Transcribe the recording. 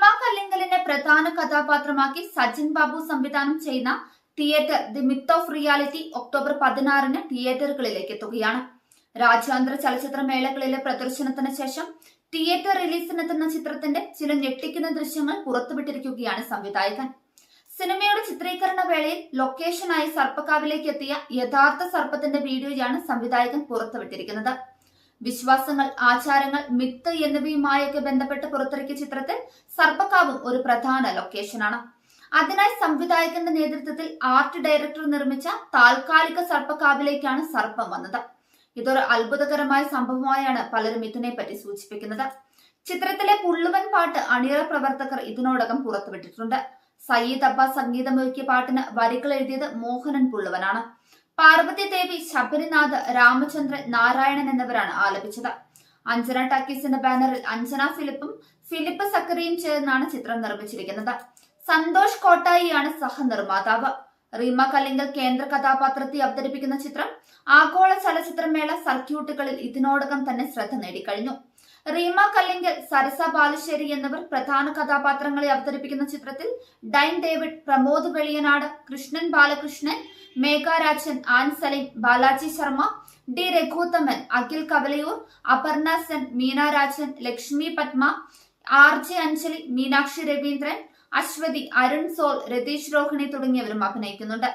റീമ കല്ലിങ്കലിനെ പ്രധാന കഥാപാത്രമാക്കി സച്ചിൻ ബാബു സംവിധാനം ചെയ്യുന്ന theatre the myth of reality October പതിനാറിന് തിയേറ്ററുകളിലേക്ക് എത്തുകയാണ്. രാജ്യാന്തര ചലച്ചിത്ര മേളകളിലെ പ്രദർശനത്തിന് ശേഷം തിയേറ്റർ റിലീസിനെത്തുന്ന ചിത്രത്തിന്റെ ചില ഞെട്ടിക്കുന്ന ദൃശ്യങ്ങൾ പുറത്തുവിട്ടിരിക്കുകയാണ് സംവിധായകൻ. സിനിമയുടെ ചിത്രീകരണ വേളയിൽ ലൊക്കേഷനായി സർപ്പക്കാവിലേക്ക് എത്തിയ യഥാർത്ഥ സർപ്പത്തിന്റെ വീഡിയോയാണ് സംവിധായകൻ പുറത്തുവിട്ടിരിക്കുന്നത്. വിശ്വാസങ്ങൾ ആചാരങ്ങൾ മിത്ത് എന്നിവയുമായൊക്കെ ബന്ധപ്പെട്ട് പുറത്തിറക്കിയ ചിത്രത്തിൽ സർപ്പക്കാവും ഒരു പ്രധാന ലൊക്കേഷനാണ് അതിനായി സംവിധായകന്റെ നേതൃത്വത്തിൽ ആർട്ട് ഡയറക്ടർ നിർമ്മിച്ച താൽക്കാലിക സർപ്പക്കാവിലേക്കാണ് സർപ്പം വന്നത്. ഇതൊരു അത്ഭുതകരമായ സംഭവമായാണ് പലരും ഇതിനെ പറ്റി സൂചിപ്പിക്കുന്നത്. ചിത്രത്തിലെ പുള്ളുവൻ പാട്ട് അണിയറ പ്രവർത്തകർ ഇതിനോടകം പുറത്തുവിട്ടിട്ടുണ്ട്. സയ്യിദ് അബ്ബാസ് സംഗീതമൊരുക്കിയ പാട്ടിന് വരികൾ എഴുതിയത് മോഹനൻ പുള്ളുവനാണ്. പാർവതി ദേവി ശബരിനാഥ് രാമചന്ദ്രൻ നാരായണൻ എന്നിവരാണ് ആലപിച്ചത്. അഞ്ജന ടാക്കീസിന്റെ ബാനറിൽ അഞ്ജന ഫിലിപ്പും ഫിലിപ്പ് സക്കറിയും ചേർന്നാണ് ചിത്രം നിർമ്മിച്ചിരിക്കുന്നത്. സന്തോഷ് കോട്ടായിയാണ് സഹനിർമ്മാതാവ്. റീമ കല്ലിങ്കൽ കേന്ദ്ര കഥാപാത്രത്തെ അവതരിപ്പിക്കുന്ന ചിത്രം ആഗോള ചലച്ചിത്രമേള സർക്യൂട്ടുകളിൽ ഇതിനോടകം തന്നെ ശ്രദ്ധ നേടിക്കഴിഞ്ഞു. റീമ കല്ലിങ്കൽ സരസ ബാലുശ്ശേരി എന്നിവർ പ്രധാന കഥാപാത്രങ്ങളെ അവതരിപ്പിക്കുന്ന ചിത്രത്തിൽ Dain David Pramod Veliyanad Krishnan Balakrishnan Megharajan Ann Saleem Balaji Sharma D Raghuthaman Akhil Kavalayoor Aparna Sen Meenarajan Lakshmi Padma R J Anjali Meenakshi Raveendran Aswathy Arun Sol Ratheesh Rohini തുടങ്ങിയവരും അഭിനയിക്കുന്നുണ്ട്.